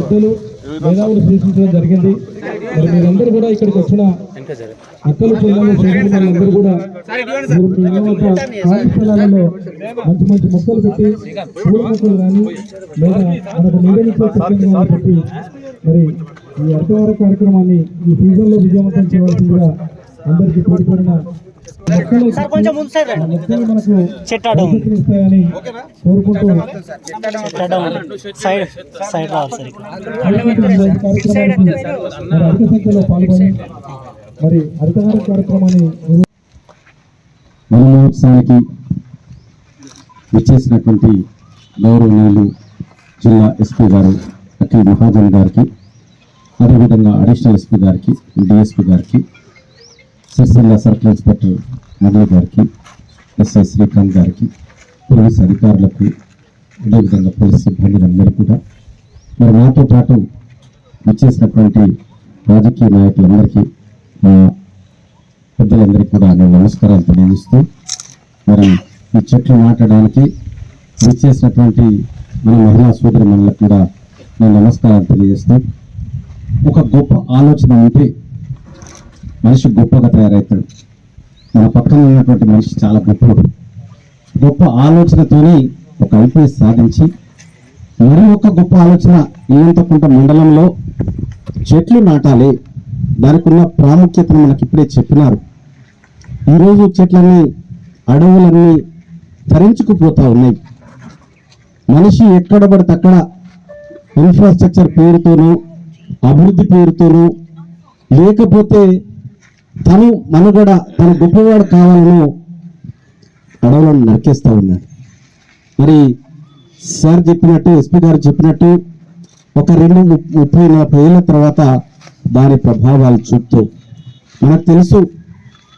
పెద్దలు మేధావులు సూచించడం జరిగింది. మరి మీరందరూ కూడా ఇక్కడికి వచ్చిన అక్కలు పిల్లలు చెల్లెలు కూడా మీరు మంచి మంచి మొక్కలు పెట్టి పూల మొక్కలు కానీ లేదా మనకు నీడనిచ్చే చెట్లను పెట్టి మరి ఈ అర్థవార కార్యక్రమాన్ని ఈ సీజన్లో విజయవంతం చేయవలసిందిగా అందరికీ కోరుకున్న మొక్కలు కొంచెం ముందు సైడ్ రండి. చెట్టాడు సైడ్ సైడ్ రావాలి సార్. మరి హరితహార కార్యక్రమాన్ని మహోత్సవానికి విచ్చేసినటువంటి గౌరవనీయులు జిల్లా ఎస్పీ గారు అఖిల్ మహాజన్ గారికి అదేవిధంగా అడిషనల్ ఎస్పీ గారికి డిఎస్పీ గారికి సిరిసిల్ల సర్కిల్ ఇన్స్పెక్టర్ మధు గారికి ఎస్ఐ శ్రీకాంత్ గారికి పోలీస్ అధికారులకు అదేవిధంగా పోలీస్ సిబ్బంది అందరూ కూడా. మరి నాతో పాటు వచ్చేసినటువంటి రాజకీయ నాయకులందరికీ మా పెద్దలందరికీ కూడా నేను నమస్కారాలు తెలియజేస్తూ మరి ఈ చెట్లు నాటడానికి విచ్చేసినటువంటి మన మహిళా సోదరి మనలకు కూడా నేను నమస్కారాలు తెలియజేస్తూ ఒక గొప్ప ఆలోచన ఉంటే మనిషి గొప్పగా తయారవుతాడు మన పక్కన ఉన్నటువంటి మనిషి చాలా గొప్పడు గొప్ప ఆలోచనతోనే ఒక ఐపీఎస్ సాధించి మరి ఒక గొప్ప ఆలోచన ఇల్లంతకుంట మండలంలో చెట్లు నాటాలి దానికి ఉన్న ప్రాముఖ్యతను మనకి ఇప్పుడే చెప్పినారు. ఈరోజు చెట్లన్నీ అడవులన్నీ తరించుకుపోతూ ఉన్నాయి. మనిషి ఎక్కడ పడితే అక్కడ ఇన్ఫ్రాస్ట్రక్చర్ పేరుతోనూ అభివృద్ధి పేరుతోనూ లేకపోతే తను మనుగడ తన గొప్పవాడు కావాలను అడవులను నరికేస్తూ ఉన్నాడు. మరి సార్ చెప్పినట్టు ఎస్పీ గారు చెప్పినట్టు ఒక రెండు ముప్పై నలభై ఏళ్ళ తర్వాత దాని ప్రభావాలు చూపుతూ మనకు తెలుసు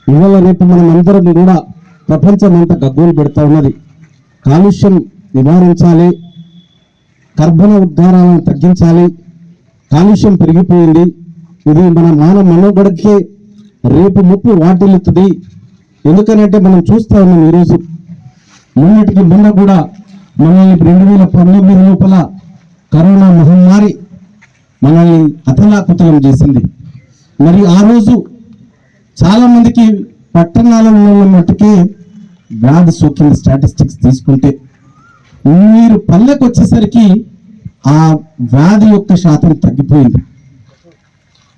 ఇవాళ రేపు మనం అందరం కూడా ప్రపంచం అంతా గగ్గోలు పెడతా ఉన్నది. కాలుష్యం నివారించాలి కర్బన ఉద్గారాలను తగ్గించాలి కాలుష్యం పెరిగిపోయింది. ఇది మన మానవ మనోగడకే రేపు ముప్పు వాటిల్లుతుంది ఎందుకనంటే మనం చూస్తా ఉన్నాం ఈరోజు. మొన్నటికి మొన్న కూడా మనల్ని రెండు వేల పంతొమ్మిది లోపల కరోనా మహమ్మారి మనల్ని అతలాకుతలం చేసింది. మరి ఆ రోజు చాలామందికి పట్టణాలలో ఉన్న మట్టుకే వ్యాధి సోకిన స్టాటిస్టిక్స్ తీసుకుంటే. మీరు పల్లెకు వచ్చేసరికి ఆ వ్యాధి యొక్క శాతం తగ్గిపోయింది.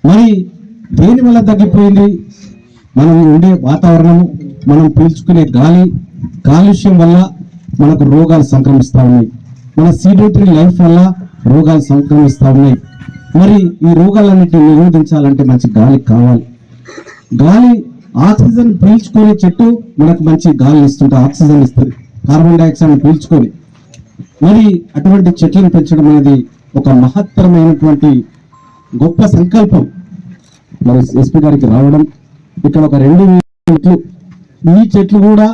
మరి దేని వల్ల తగ్గిపోయింది? మనం ఉండే వాతావరణము మనం పీల్చుకునే గాలి కాలుష్యం వల్ల మనకు రోగాలు సంక్రమిస్తూ ఉన్నాయి. మన సీడెంటరీ లైఫ్ వల్ల రోగాలు సంక్రమిస్తూ ఉన్నాయి. మరి ఈ రోగాలన్నిటిని నిరోధించాలంటే మంచి గాలి కావాలి. గాలి ఆక్సిజన్ పీల్చుకునే చెట్టు మనకు మంచి గాలి ఇస్తుంటే ఆక్సిజన్ ఇస్తుంది. కార్బన్ డైఆక్సైడ్ పీల్చుకొని. మరి అటువంటి చెట్లను పెంచడం అనేది ఒక మహత్తరమైనటువంటి గొప్ప సంకల్పం. మరి ఎస్పీ గారికి రావడం ఇక్కడ ఒక రెండు చెట్లు ఈ చెట్లు కూడా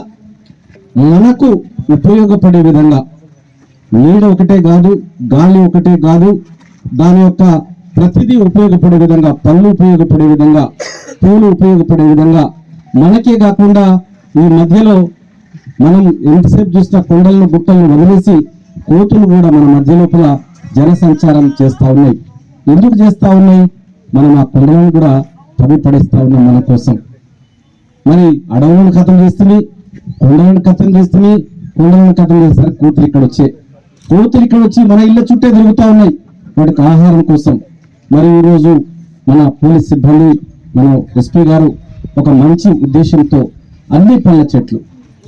మనకు ఉపయోగపడే విధంగా నీడ ఒకటే కాదు గాలి ఒకటే కాదు దాని యొక్క ప్రతిదీ ఉపయోగపడే విధంగా పళ్ళు ఉపయోగపడే విధంగా పూలు ఉపయోగపడే విధంగా మనకే కాకుండా ఈ మధ్యలో మనం ఎంతసేపు చూసిన కొండలను గుట్టలను వదిలేసి కోతులు కూడా మన మధ్య లోపల జనసంచారం సంచారం చేస్తా ఉన్నాయి. ఎందుకు చేస్తా ఉన్నాయి? మనం ఆ కొండలను కూడా తవ్వి పడేస్తా ఉన్నాం మన కోసం. మరి అడవులను కథం చేస్తుంది కొండలను కథం చేస్తుంది కొండలను కథం చేస్తారు. కూతురు ఇక్కడ వచ్చే కూతురు ఇక్కడ వచ్చి మన ఇళ్ళ చుట్టే తిరుగుతూ ఉన్నాయి వాటికి ఆహారం కోసం. మరి ఈరోజు మన పోలీస్ సిబ్బంది మన ఎస్పీ గారు ఒక మంచి ఉద్దేశంతో అన్ని పళ్ళ చెట్లు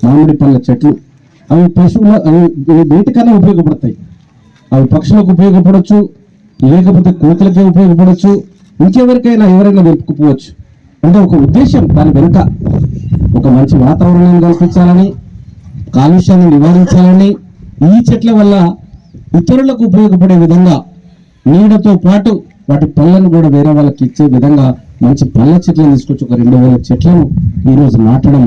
మామిడి పళ్ళ చెట్లు అవి పశువుల అవి వేటికన్నా ఉపయోగపడతాయి. అవి పక్షులకు ఉపయోగపడవచ్చు లేకపోతే కోతులకే ఉపయోగపడవచ్చు ఇంకెవరికైనా ఎవరైనా వెతుకుపోవచ్చు. అంటే ఒక ఉద్దేశం దాని వెనుక ఒక మంచి వాతావరణాన్ని కల్పించాలని కాలుష్యాన్ని నివారించాలని ఈ చెట్ల వల్ల ఇతరులకు ఉపయోగపడే విధంగా నీడతో పాటు వాటి పళ్ళను కూడా వేరే వాళ్ళకి ఇచ్చే విధంగా మంచి పళ్ళ చెట్లను తీసుకొచ్చి ఒక రెండు వేల చెట్లను ఈరోజు నాటడం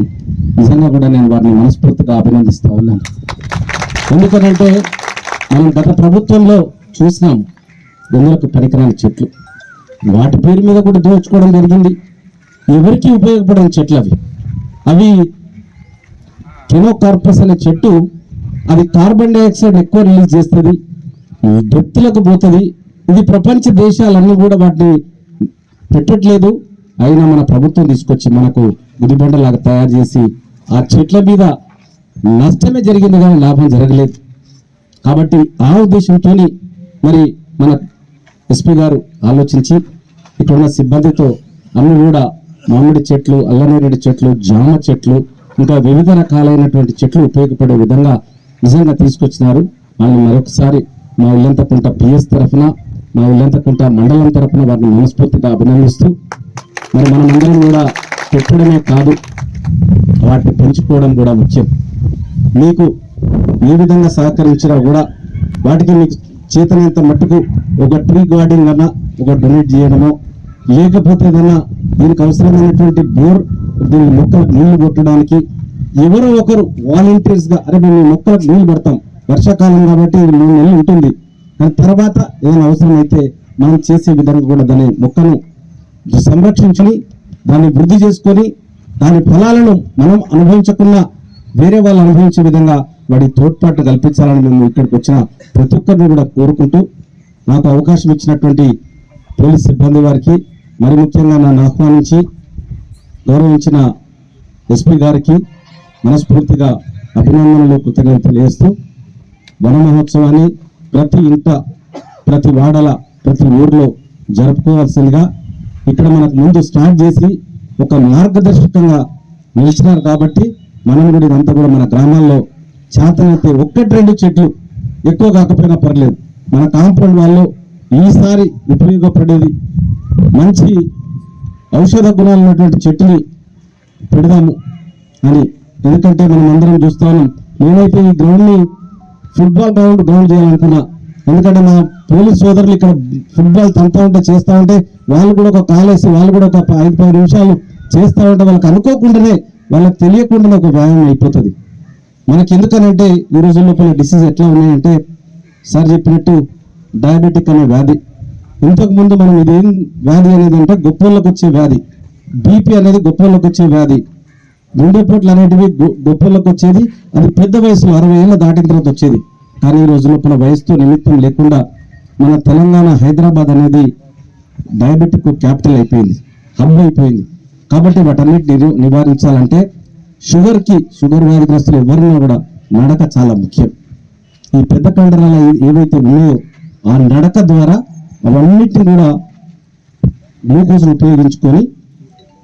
నిజంగా కూడా నేను వారిని మనస్ఫూర్తిగా అభినందిస్తూ ఉన్నాను. ఎందుకనంటే మనం గత ప్రభుత్వంలో చూసినాం ఎందుకు పనికిరాని చెట్లు. వాటి పేరు మీద కూడా దోచుకోవడం జరిగింది. ఎవరికి ఉపయోగపడని చెట్లు అవి? అవి కెనోకార్పస్ అనే చెట్టు అది కార్బన్ డైఆక్సైడ్ ఎక్కువ రిలీజ్ చేస్తుంది డెప్త్లకు పోతుంది. ఇది ప్రపంచ దేశాలన్నీ కూడా వాటిని పెట్టట్లేదు. అయినా మన ప్రభుత్వం తీసుకొచ్చి మనకు గుదిబండలాగా తయారు చేసి ఆ చెట్ల మీద నష్టమే జరిగింది కానీ లాభం జరగలేదు. కాబట్టి ఆ ఉద్దేశంతో మరి మన ఎస్పీ గారు ఆలోచించి ఇక్కడ ఉన్న సిబ్బందితో అన్ని కూడా మామిడి చెట్లు అల్లనేరేడు చెట్లు జామ చెట్లు ఇంకా వివిధ రకాలైనటువంటి చెట్లు ఉపయోగపడే విధంగా నిజంగా తీసుకొచ్చినారు. వాళ్ళని మరొకసారి మా ఇల్లంతకుంట పిఎస్ తరఫున మా ఇల్లంతకుంట మండలం తరఫున వారిని మనస్ఫూర్తిగా అభినందిస్తూ మరి మనమందరం కూడా పెట్టడమే కాదు వాటిని పెంచుకోవడం కూడా ముఖ్యం. మీకు ఏ విధంగా సహకరించినా కూడా వాటికి మీకు చేతనంత మట్టుకు ఒక ట్రీ గార్డెన్ అన్నా ఒక డొనేట్ చేయడమో లేకపోతే ఏదైనా దీనికి అవసరమైనటువంటి బోర్ దీని మొక్కలకు నీళ్ళు కొట్టడానికి ఎవరో ఒకరు వాలంటీర్స్గా అరే మేము మొక్కలకు నీళ్ళు పెడతాం. వర్షాకాలం కాబట్టి మూడు నెలలు ఉంటుంది. కానీ తర్వాత ఏదైనా అవసరమైతే మనం చేసే విధంగా కూడా దాని మొక్కను సంరక్షించుని దాన్ని వృద్ధి చేసుకొని దాని ఫలాలను మనం అనుభవించకుండా వేరే వాళ్ళు అనుభవించే విధంగా వాడి తోడ్పాటు కల్పించాలని మేము ఇక్కడికి వచ్చిన ప్రతి ఒక్కరిని కూడా కోరుకుంటూ నాకు అవకాశం ఇచ్చినటువంటి పోలీస్ సిబ్బంది వారికి మరి ముఖ్యంగా నన్ను ఆహ్వానించి గౌరవించిన ఎస్పీ గారికి మనస్ఫూర్తిగా అభినందనలు కృతజ్ఞతలు తెలియజేస్తూ వన మహోత్సవాన్ని ప్రతి ఇంట ప్రతి వాడల ప్రతి ఊర్లో జరుపుకోవాల్సిందిగా ఇక్కడ మనకు ముందు స్టార్ట్ చేసి ఒక మార్గదర్శకంగా నిలిచినారు కాబట్టి మనం కూడా ఇదంతా కూడా మన గ్రామాల్లో చేతనైతే ఒక్కటి రెండు చెట్లు ఎక్కువ కాకపోయినా పర్లేదు. మన కాంపౌండ్ వాళ్ళు ఈసారి ఉపయోగపడేది మంచి ఔషధ గుణాలు ఉన్నటువంటి చెట్టుని పెడదాము అని. ఎందుకంటే మనం అందరం చూస్తాను నేనైతే ఈ గ్రౌండ్ని ఫుట్బాల్ గ్రౌండ్ గ్రౌండ్ చేయాలనుకున్నా. ఎందుకంటే మా పోలీస్ సోదరులు ఇక్కడ ఫుట్బాల్ తంతా ఉంటే చేస్తా ఉంటే వాళ్ళు కూడా ఒక కాలేసి వాళ్ళు కూడా ఒక ఐదు పది నిమిషాలు చేస్తూ ఉంటే వాళ్ళకి అనుకోకుండానే వాళ్ళకి తెలియకుండానే ఒక వ్యాయామం అయిపోతుంది. మనకి ఎందుకనంటే ఈ రోజుల్లో కొన్ని డిసీజ్ ఎట్లా ఉన్నాయంటే సార్ చెప్పినట్టు డయాబెటిక్ అనే వ్యాధి. ఇంతకుముందు మనం ఇదేం వ్యాధి అనేది అంటే గొప్పలకు వచ్చే వ్యాధి. బీపీ అనేది గొప్పలకు వచ్చే వ్యాధి గుండెపోట్లు అనేటివి గొ- గొప్పలకు వచ్చేది అది పెద్ద వయసులో అరవై ఏళ్ళ దాటిన తర్వాత వచ్చేది. కానీ ఈ రోజు లోపల వయసుతో నిమిత్తం లేకుండా మన తెలంగాణ హైదరాబాద్ అనేది డయాబెటిక్ క్యాపిటల్ అయిపోయింది. హబ్ అయిపోయింది. కాబట్టి వాటన్నిటిని నివారించాలంటే షుగర్కి షుగర్ వ్యాధిగ్రస్తులు ఎవరినా కూడా నడక చాలా ముఖ్యం. ఈ పెద్ద కండరాలు ఏవైతే ఉన్నాయో ఆ నడక ద్వారా అవన్నిటిని కూడా గ్లూకోజ్ను ఉపయోగించుకొని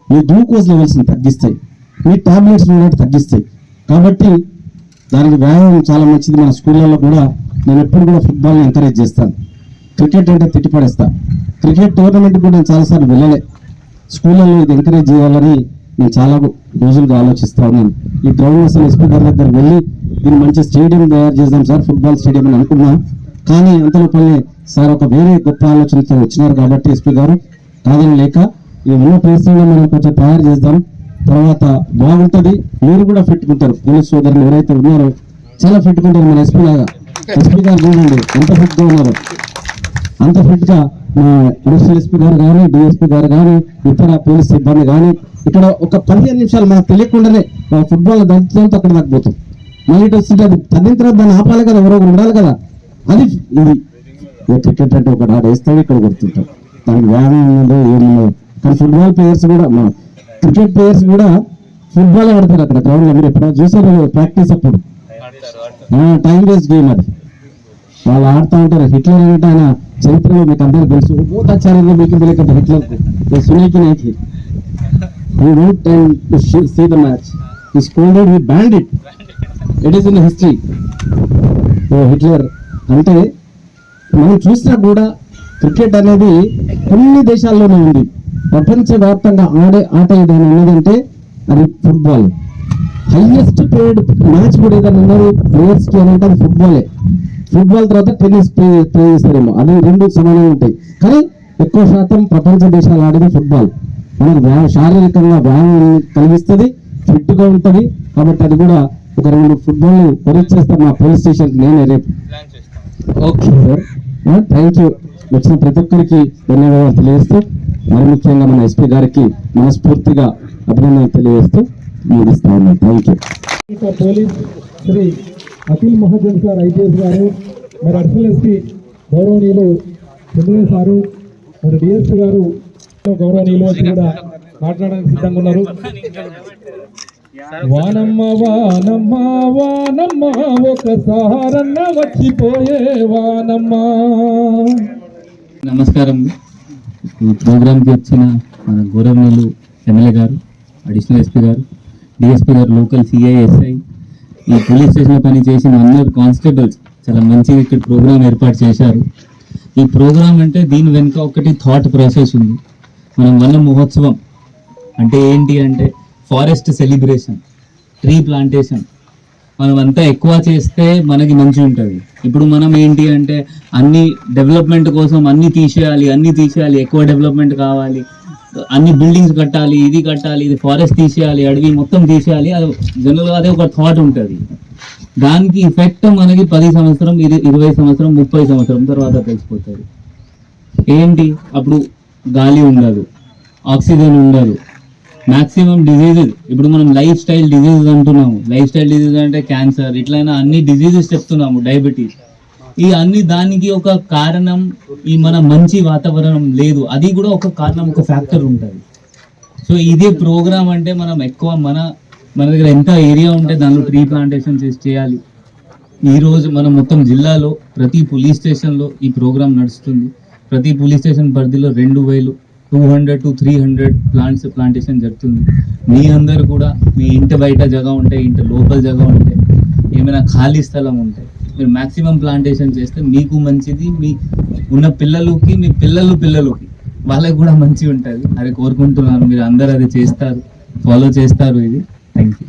మీ గ్లూకోజ్ లెవెల్స్ని తగ్గిస్తాయి మీ టాబ్లెట్స్ ఉన్నట్టు తగ్గిస్తాయి కాబట్టి దానికి వ్యాయామం చాలా మంచిది. మన స్కూళ్ళల్లో కూడా నేను ఎప్పుడు కూడా ఫుట్బాల్ని ఎంకరేజ్ చేస్తాను. క్రికెట్ అంటే తిట్టిపడేస్తా. క్రికెట్ టోర్నమెంట్ కూడా నేను చాలాసార్లు వెళ్ళలే. స్కూళ్ళల్లో ఇది ఎంకరేజ్ చేయాలని నేను చాలా రోజులుగా ఆలోచిస్తా ఉన్నాను. ఈ గ్రౌండ్ అసలు ఎస్పీ గారి దగ్గర వెళ్ళి దీన్ని మంచి స్టేడియం తయారు చేద్దాం సార్ ఫుట్బాల్ స్టేడియం అని అనుకున్నా. కానీ అంతలోపలనే సార్ ఒక వేరే గొప్ప ఆలోచనతో వచ్చినారు కాబట్టి ఎస్పీ గారు కాదని లేక ఈ ఉన్న ప్లేస్లో మనం కొంచెం తయారు చేద్దాం. తర్వాత బాగుంటది మీరు కూడా పెట్టుకుంటారు. పోలీస్ సోదరులు ఎవరైతే ఉన్నారో చాలా పెట్టుకుంటారు మన ఎస్పీ లాగా. ఎస్పీ గారు చూడండి ఎంత ఫిట్గా ఉన్నారో. అంత ఫిట్గా మా అడిషనల్ ఎస్పీ గారు కానీ డిఎస్పీ గారు కానీ ఇతర పోలీస్ సిబ్బంది కానీ ఇక్కడ ఒక పదిహేను నిమిషాలు మనకు తెలియకుండానే ఫుట్బాల్ దంచుతో అక్కడ దాకపోతాం మళ్ళీ ఇటు వస్తుంటే అది తగ్గిన తర్వాత దాన్ని ఆపాలి కదా ఎవరో ఉండాలి కదా. అది ఇది. టికెట్ అంటే ఒక ఆడ వేస్తాడు ఇక్కడ కొడుతుంటాం దానికి వ్యాయామం ఉన్నదో ఏముందో. కానీ ఫుట్బాల్ ప్లేయర్స్ కూడా మన క్రికెట్ ప్లేయర్స్ కూడా ఫుట్బాల్ ఆడతారు అక్కడ గ్రౌండ్లో. మీరు ఎప్పుడైనా చూసారు ప్రాక్టీస్ అప్పుడు? టైం వేస్ట్ గేమ్ అది. వాళ్ళు ఆడుతూ ఉంటారు. హిట్లర్ అంటే ఆయన చరిత్రలో మీకు అందరూ తెలుసు. భూతాచార్యంలో మీకు తెలియకుండా హిట్లర్ సునీకి నాయకి he note time to see the match ఈ school we band it it is in history oh Hitler అంటే మనం చూసినా కూడా క్రికెట్ అనేది కొన్ని దేశాల్లోనే ఉంది. ప్రపంచవ్యాప్తంగా ఆడే ఆట ఏదైనా ఉన్నదంటే అది ఫుట్బాల్. హైయెస్ట్ పేడ్ మ్యాచ్ కూడా ఏదైనా ఉన్నది ప్లేయర్స్కి అని అంటే అది ఫుట్బాలే. ఫుట్బాల్ తర్వాత టెన్నిస్ ప్లే ప్లే చేస్తారేమో అది రెండు సమానంగా ఉంటాయి. కానీ ఎక్కువ శాతం ప్రపంచ దేశాలు ఆడేది ఫుట్బాల్. మనకు వ్యా- శారీరకంగా వ్యాయామం కలిగిస్తుంది ఫిట్గా ఉంటది కాబట్టి అది కూడా ఒక రెండు ఫుట్బాల్ కొరెక్ట్ చేస్తాం మా పోలీస్ స్టేషన్ నేనే రేపు. Okay sir. థ్యాంక్ యూ వచ్చిన ప్రతి ఒక్కరికి ధన్యవాదాలు తెలియజేస్తూ మరి ముఖ్యంగా మన ఎస్పీ గారికి మనస్ఫూర్తిగా అభినందనలు తెలియజేస్తూ ముగిస్తా ఉన్నాం thank you police Shri Akhil Mahajan sir IPS గారు మరి అర్సల్ ఎస్పీ గౌరవనీయులు చంద్రయ్య సారు మరి డిఎస్పీ గారు గౌరవనీయులు కూడా మాట్లాడడానికి సిద్ధంగా ఉన్నారు. వానమ్మ వానమ్మ వానమ్మ ఒకసారన్న వచ్చిపోయే వానమ్మ. నమస్కారం. ఈ ప్రోగ్రామ్కి వచ్చిన మన గౌరవనీయులు ఎమ్మెల్యే గారు అడిషనల్ ఎస్పీ గారు డిఎస్పీ గారు లోకల్ సిఐ ఎస్ఐ ఈ పోలీస్ స్టేషన్లో పని చేసిన అందరు కానిస్టేబుల్స్ చాలా మంచిగా ఇక్కడ ప్రోగ్రామ్ ఏర్పాటు చేశారు. ఈ ప్రోగ్రామ్ అంటే దీని వెనుక ఒకటి థాట్ ప్రాసెస్ ఉంది. మనం వన మహోత్సవం అంటే ఏంటి అంటే ఫారెస్ట్ సెలిబ్రేషన్ ట్రీ ప్లాంటేషన్ మనం అంతా ఎక్కువ చేస్తే మనకి మంచి ఉంటుంది. ఇప్పుడు మనం ఏంటి అంటే అన్ని డెవలప్మెంట్ కోసం అన్ని తీసేయాలి అన్ని తీసేయాలి ఎక్కువ డెవలప్మెంట్ కావాలి అన్ని బిల్డింగ్స్ కట్టాలి ఇది కట్టాలి ఇది ఫారెస్ట్ తీసేయాలి అడవి మొత్తం తీసేయాలి అది జనరల్గా అదే ఒక థాట్ ఉంటుంది. దానికి ఇఫెక్ట్ మనకి పది సంవత్సరం ఇది ఇరవై సంవత్సరం ముప్పై సంవత్సరం తర్వాత తెలిసిపోతుంది. ఏంటి? అప్పుడు గాలి ఉండదు ఆక్సిజన్ ఉండదు. మాక్సిమం డిజీజెస్ ఇప్పుడు మనం లైఫ్ స్టైల్ డిజీజెస్ అంటున్నాము. లైఫ్ స్టైల్ డిజీజ్ అంటే క్యాన్సర్ ఇట్లయినా అన్ని డిజీజెస్ చెప్తున్నాము డయాబెటీస్ ఈ అన్ని దానికి ఒక కారణం ఈ మన మంచి వాతావరణం లేదు. అది కూడా ఒక కారణం ఒక ఫ్యాక్టర్ ఉంటుంది. సో ఇదే ప్రోగ్రామ్ అంటే మనం ఎక్కువ మన మన దగ్గర ఎంత ఏరియా ఉంటే దానిలో ట్రీ ప్లాంటేషన్ చేసి చేయాలి. ఈ రోజు మనం మొత్తం జిల్లాలో ప్రతి పోలీస్ స్టేషన్లో ఈ ప్రోగ్రామ్ నడుస్తుంది. ప్రతి పోలీస్ స్టేషన్ పరిధిలో రెండు వేలు two hundred to three hundred plants plantation జరుగుతుంది. మీ అందరు కూడా మీ ఇంటి బయట జగ ఉంటే ఇంటి లోపల జగ ఉంటే ఏమైనా ఖాళీ స్థలం ఉంటే మీరు మ్యాక్సిమం ప్లాంటేషన్ చేస్తే మీకు మంచిది మీ ఉన్న పిల్లలకి మీ పిల్లలు పిల్లలకి వాళ్ళకి కూడా మంచిగా ఉంటుంది అది కోరుకుంటున్నాను మీరు అందరు అది చేస్తారు ఫాలో చేస్తారు ఇది. Thank you